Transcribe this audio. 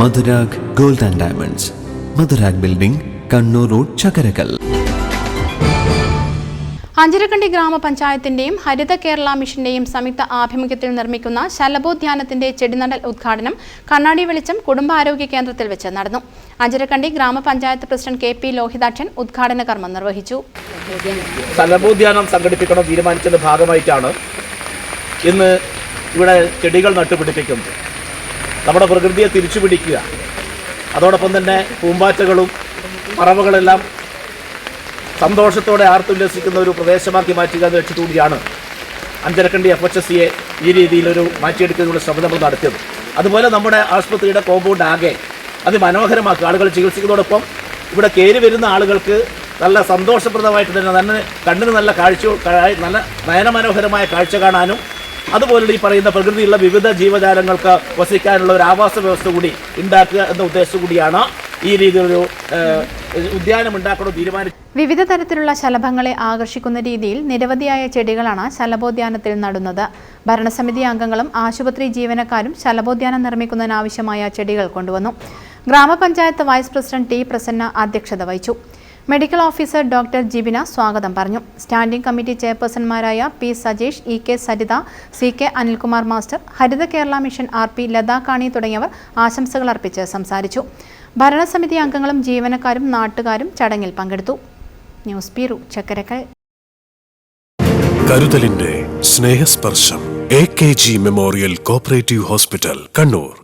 Madhurag gold and diamonds. Madhurag building Kannur road Chakkarakal. Anjarakandi ഗ്രാമപഞ്ചായത്തിന്റെയും ഹരിത കേരള മിഷന്റെയും സംയുക്ത ആഭിമുഖ്യത്തിൽ നിർമ്മിക്കുന്ന ശലഭോദ്യാനത്തിന്റെ ചെടിനടൽ ഉദ്ഘാടനം കണ്ണാടി വെളിച്ചം കുടുംബാരോഗ്യ കേന്ദ്രത്തിൽ വെച്ച് നടന്നു. അഞ്ചരക്കണ്ടി ഗ്രാമപഞ്ചായത്ത് പ്രസിഡന്റ് കെ പി ലോഹിതാക്ഷൻ ഉദ്ഘാടന കർമ്മം നിർവഹിച്ചു. ശലഭോദ്യാനം സംഘടിപ്പിക്കണം തീരുമാനിച്ചതിന്റെ ഭാഗമായിട്ടാണ് ഇന്ന് ഇവിടെ ചെടികൾ നട്ടുപിടിപ്പിക്കുന്നത്. നമ്മുടെ പ്രകൃതിയെ തിരിച്ചു പിടിക്കുക അതോടൊപ്പം തന്നെ പൂമ്പാറ്റകളും പറവകളെല്ലാം സന്തോഷത്തോടെ ആർത്തുല്ലസിക്കുന്ന ഒരു പ്രദേശമാക്കി മാറ്റുക എന്ന് ലക്ഷ്യത്തോടെയാണ് അഞ്ചരക്കണ്ടി എഫ് എച്ച് എസ് സിയെ ഈ രീതിയിലൊരു മാറ്റിയെടുക്കുന്നതിനുള്ള ശ്രമം നമ്മൾ നടത്തിയത്. അതുപോലെ നമ്മുടെ ആശുപത്രിയുടെ കോമ്പൗണ്ട് ആകെ അതിമനോഹരമാക്കുക. ആളുകൾ ചികിത്സിക്കുന്നതോടൊപ്പം ഇവിടെ കയറി വരുന്ന ആളുകൾക്ക് നല്ല സന്തോഷപ്രദമായിട്ട് തന്നെ നല്ല കണ്ണിന് നല്ല കാഴ്ച നല്ല നയനമനോഹരമായ കാഴ്ച കാണാനും അതുപോലെ ഈ പറയുന്ന പ്രകൃതിയുള്ള വിവിധ ജീവജാലങ്ങൾക്ക് വസിക്കാനുള്ള ഒരു ആവാസ വ്യവസ്ഥ കൂടി ഉണ്ടാക്കുക എന്ന ഉദ്ദേശം കൂടിയാണ് ഈ രീതിയിലൊരു ഉദ്യാനം ഉണ്ടാക്കണം തീരുമാനിച്ചത് വിവിധ തരത്തിലുള്ള ശലഭങ്ങളെ ആകർഷിക്കുന്ന രീതിയിൽ നിരവധിയായ ചെടികളാണ് ശലഭോദ്യാനത്തിൽ നടുന്നത്. ഭരണസമിതി അംഗങ്ങളും ആശുപത്രി ജീവനക്കാരും ശലഭോദ്യാനം നിർമ്മിക്കുന്നതിനാവശ്യമായ ചെടികൾ കൊണ്ടുവന്നു. ഗ്രാമപഞ്ചായത്ത് വൈസ് പ്രസിഡന്റ് ടി പ്രസന്ന അധ്യക്ഷത വഹിച്ചു. മെഡിക്കൽ ഓഫീസർ ഡോക്ടർ ജിബിന സ്വാഗതം പറഞ്ഞു. Standing committee ചെയർപേഴ്സൺമാരായ P Sajesh E K Saritha C K Anilkumar master Haritha Kerala mission R P Latha തുടങ്ങിയവർ ആശംസകൾ അർപ്പിച്ച് സംസാരിച്ചു. ഭരണസമിതി അംഗങ്ങളും ജീവനക്കാരും നാട്ടുകാരും ചടങ്ങിൽ പങ്കെടുത്തു. News bureau Chakkarakkal. കരുതലിന്റെ Snehasparsham A K G memorial cooperative hospital Kannur.